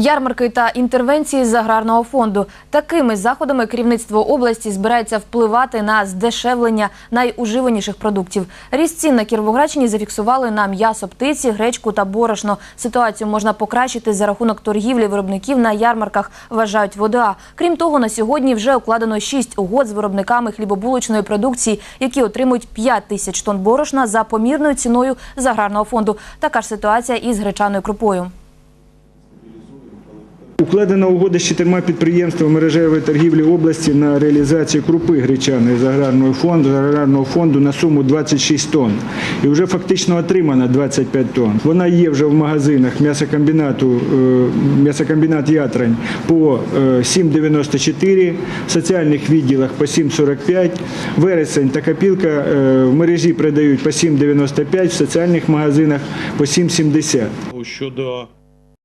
Ярмарки та інтервенції з аграрного фонду. Такими заходами керівництво області збирається впливати на здешевлення найуживаніших продуктів. Ріст цін на Кіровоградщині зафіксували на м'ясо птиці, гречку та борошно. Ситуацію можна покращити за рахунок торгівлі виробників на ярмарках, вважають ВОДА. Крім того, на сьогодні вже укладено шість угод з виробниками хлібобулочної продукції, які отримують 5 тисяч тонн борошна за помірною ціною з аграрного фонду. Така ж ситуація і з гречаною крупою. Укладена угода з чотирма підприємствами мережевої торгівлі області на реалізацію крупи гречаної з аграрного фонду, з аграрного фонду на суму 26 тонн. І вже фактично отримано 25 тонн. Вона є вже в магазинах м'ясокомбінату, е, м'ясокомбінат Ятрань по е, 7,94, в соціальних відділах по 7,45, вересень та копілка е, в мережі продають по 7,95, в соціальних магазинах по 7,70. щодо